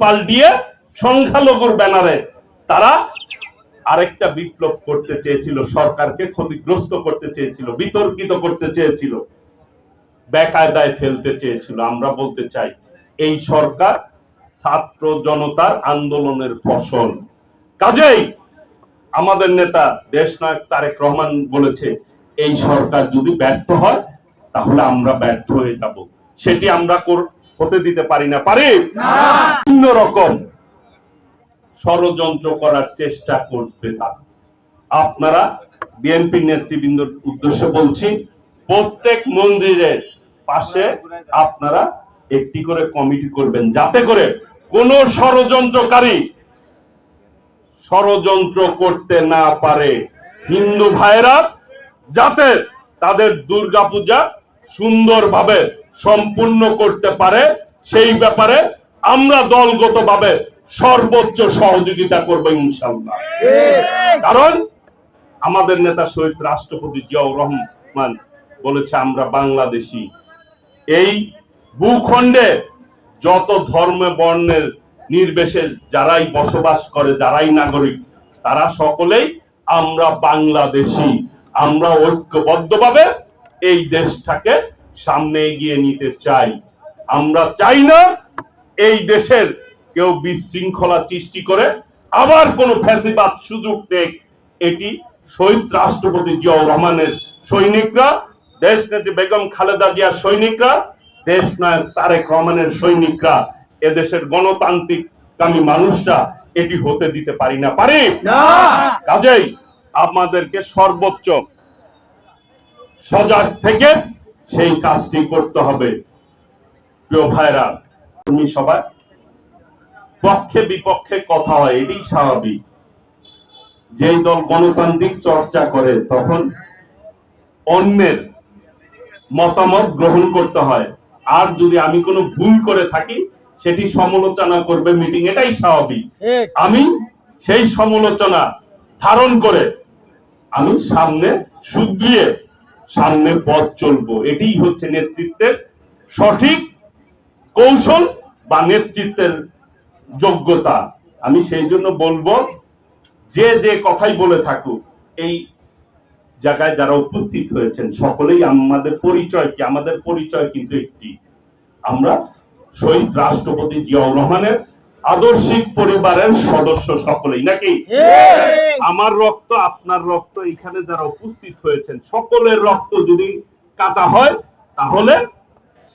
পাল দিয়ে সংখ্যালঘুর ব্যানারে তারা আরেকটা বিপ্লব করতে চেয়েছিল, সরকারকে ক্ষতিগ্রস্ত করতে চেয়েছিল, বিতর্কিত করতে চেয়েছিল, বেকায়দায় ফেলতে চেয়েছিল। আমরা বলতে চাই, এই সরকার ছাত্র জনতার আন্দোলনের ফসল। কাজেই আমাদের নেতা দেশনায়ক তারেক রহমান বলেছে, এই সরকার যদি ব্যর্থ হয়, তাহলে আমরা ব্যর্থ হয়ে যাব। সেটি আমরা হতে দিতে পারি না, পারি? ভিন্ন রকম। ষড়যন্ত্র করার চেষ্টা করবে তারা। আপনারা বিএনপি নেতৃবৃন্দর উদ্দেশ্যে বলছি, প্রত্যেক মন্দিরের পাশে আপনারা একটি করে কমিটি করবেন, যাতে করে কোন ষড়যন্ত্রকারী ষড়যন্ত্র করতে না পারে। হিন্দু ভাইরা যাতে তাদের দুর্গাপূজা সুন্দরভাবে সম্পূর্ণ করতে পারে, সেই ব্যাপারে আমরা দলগতভাবে সর্বোচ্চ সহযোগিতা করব ইনশাল্লাহ কারণ আমাদের নেতা শহীদ রাষ্ট্রপতি জিয়াউর রহমান বলেছে, আমরা বাংলাদেশি। এই ভূখণ্ডে যত ধর্ম বর্ণের নির্বিশেষ যারাই বসবাস করে, যারাই নাগরিক, তারা সকলেই আমরা বাংলাদেশি। আমরা ঐক্যবদ্ধভাবে এই দেশটাকে সামনে এগিয়ে নিতে চাই। আমরা চাই না এই দেশের কেউ বিশৃঙ্খলা সৃষ্টি করে আবার কোন ফ্যাসিবাদ সুযোগ নেই এটি শহীদ রাষ্ট্রপতি জিয়াউর রহমানের সৈনিকরা দেশ নেত্রী বেগম খালেদা জিয়ার সৈনিকরা দেশ নায়ক তারেক রহমানের সৈনিকরা এদেশের গণতান্ত্রিক কামী মানুষরা এটি হতে দিতে পারি না। পারি? কাজেই আমাদেরকে সর্বোচ্চ সজাগ থেকে সেই কাজটি করতে হবে। প্রিয় ভাইরা তুমি সবাই পক্ষে বিপক্ষে কথা হয় এটি স্বাভাবিক। যেই দল গণতান্ত্রিক চর্চা করে তখন অন্যের মতামত গ্রহণ করতে হয়। আর যদি আমি কোনো ভুল করে থাকি সেটি সমালোচনা করবে মিটিং এটাই স্বাভাবিক। আমি সেই সমালোচনা ধারণ করে আমি সামনে শুধরিয়ে সামনে পথ চলবো। এটাই হচ্ছে নেতৃত্বের সঠিক কৌশল বা নেতৃত্বের যোগ্যতা। আমি সেই জন্য বলব, যে যে কথাই বলে থাকুক, এই জায়গায় যারা উপস্থিত হয়েছেন, সকলেই আমাদের পরিচয় কি? আমাদের পরিচয় কিন্তু একটি। আমরা শহীদ রাষ্ট্রপতি জিয়াউর রহমানের আদর্শিক পরিবারের সদস্য সকলেই নাকি? আমার রক্ত আপনার রক্ত এখানে যারা উপস্থিত হয়েছেন সকলের রক্ত যদি কাটা হয় তাহলে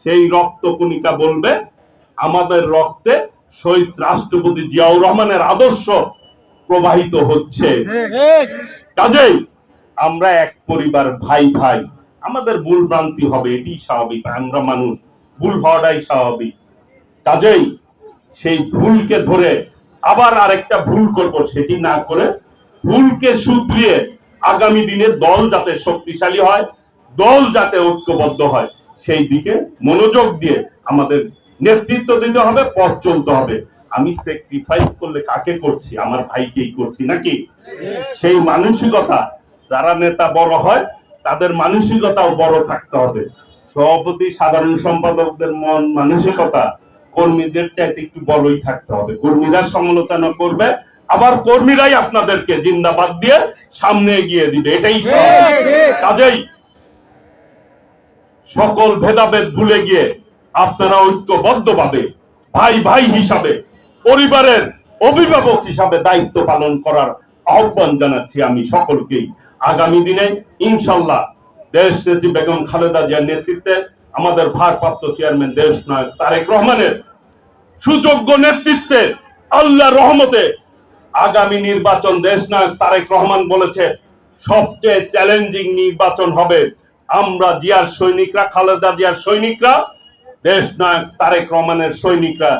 সেই রক্ত কণিকা বলবে আমাদের রক্তে শহীদ রাষ্ট্রপতি জিয়াউর রহমানের আদর্শ প্রবাহিত হচ্ছে। কাজেই আমরা এক পরিবার ভাই ভাই আমাদের ভুল ভ্রান্তি হবে এটি স্বাভাবিক আমরা মানুষ ভুল হওয়াটাই স্বাভাবিক। কাজেই সেই ভুলকে ধরে আবার আরেকটা ভুল করব, সেটি না করে ভুলকে শুধরিয়ে আগামী দিনে দল যাতে শক্তিশালী হয়, দল যাতে ঐক্যবদ্ধ হয়, সেই দিকে মনোযোগ দিয়ে আমাদের নেতৃত্ব দিতে হবে, পথ চলতে হবে। আমি স্যাক্রিফাইস করলে কাকে করছি? আমার ভাইকেই করছি নাকি? সেই মানসিকতা, যারা নেতা বড় হয়, তাদের মানসিকতাও বড় থাকতে হবে। সভাপতি, সাধারণ সম্পাদকদের মন মানসিকতা কর্মীদের চাইতে একটু বড়ই থাকতে হবে। কর্মীরা সমালোচনা করবে আবার কর্মীরাই আপনাদেরকে জিন্দাবাদ দিয়ে সামনে এগিয়ে দিবে। এটাই কাজেই সকল ভেদাভেদ ভুলে গিয়ে আপনারা ঐক্যবদ্ধ ভাবে ভাই ভাই হিসাবে পরিবারের অভিভাবক হিসাবে দায়িত্ব পালন করার আহ্বান জানাচ্ছি আমি সকলকেই। আগামী দিনে ইনশাল্লাহ দেশ নেত্রী বেগম খালেদা জিয়ার নেতৃত্বে আমাদের ভারপ্রাপ্ত চেয়ারম্যান দেশ নায়ক তারেক রহমানের সুযোগ্য নেতৃত্বে আল্লাহ রহমতে আগামী নির্বাচন দেশ নায়ক তারেক রহমান বলেছে সবচেয়ে চ্যালেঞ্জিং নির্বাচন হবে আমরা জিয়ার সৈনিকরা খালেদা জিয়ার সৈনিকরা দেশ নায়ক তারেক রহমানের সৈনিকরা।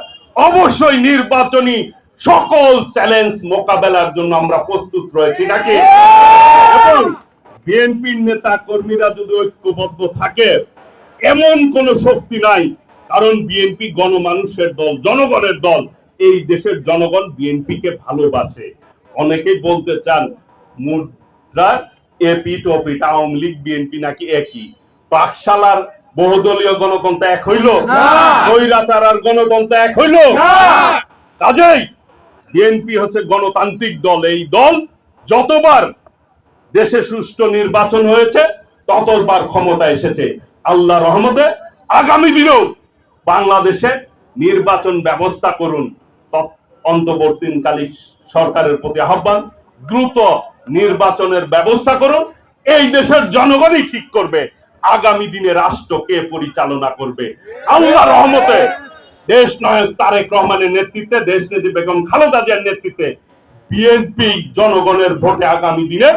অবশ্যই নির্বাচনী সকল চ্যালেঞ্জ মোকাবেলার জন্য আমরা প্রস্তুত রয়েছি নাকি? এবং বিএনপির নেতা কর্মীরা যদি ঐক্যবদ্ধ থাকে এমন কোন শক্তি নাই কারণ বিএনপি গণমানুষের দল জনগণের দল। এই দেশের জনগণ বিএনপি কে ভালোবাসে। অনেকেই বলতে চান মুদ্রা এপি টপিট আওয়ামী লীগ বিএনপি নাকি একই? পাকশালার বহুদলীয় গণতন্ত্র এক হইল? না। আর গণতন্ত্র এক হইল? কাজেই বিএনপি হচ্ছে গণতান্ত্রিক দল। এই দল যতবার দেশে সুষ্ঠু নির্বাচন হয়েছে ততবার ক্ষমতা এসেছে। আল্লাহ রহমতে আগামী দিনেও বাংলাদেশে নির্বাচন ব্যবস্থা করুন। অন্তর্বর্তীকালীন সরকারের প্রতি আহ্বান, দ্রুত নির্বাচনের ব্যবস্থা করুন। এই দেশের জনগণই ঠিক করবে আগামী দিনে রাষ্ট্র কে পরিচালনা করবে। আল্লাহ রহমতে দেশ নায়ক তারেক রহমানের নেতৃত্বে, দেশ নেত্রী বেগম খালেদা জিয়ার নেতৃত্বে বিএনপি জনগণের ভোটে আগামী দিনে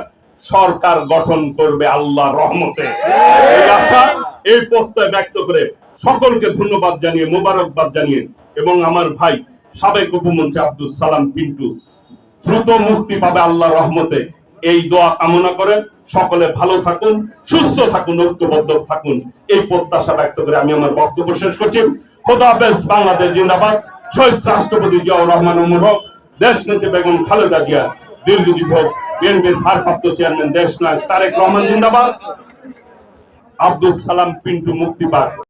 সরকার গঠন করবে আল্লাহ রহমতে। এই আশা এই প্রত্যয় ব্যক্ত করে সকলকে ধন্যবাদ জানিয়ে, মোবারকবাদ জানিয়ে এবং আমার ভাই সাবেক উপমন্ত্রী আব্দুল সালাম পিন্টু দ্রুত মুক্তি পাবে আল্লাহ রহমতে। এই দোয়া কামনা করে সকলে ভালো থাকুন, সুস্থ থাকুন, ঐক্যবদ্ধ থাকুন। এই প্রত্যাশা ব্যক্ত করে আমি আমার বক্তব্য শেষ করছি। খোদা হাফেজ, বাংলাদেশ জিন্দাবাদ। শহীদ রাষ্ট্রপতি জিয়াউর রহমান উমর হক দেশ নেত্রী বেগম খালেদা জিয়া দীর্ঘজীবী হোক, বিএনপির ভারপ্রাপ্ত চেয়ারম্যান দেশ নায়ক তারেক রহমান জিন্দাবাদ। আব্দুল সালাম পিন্টু মুক্তি পাক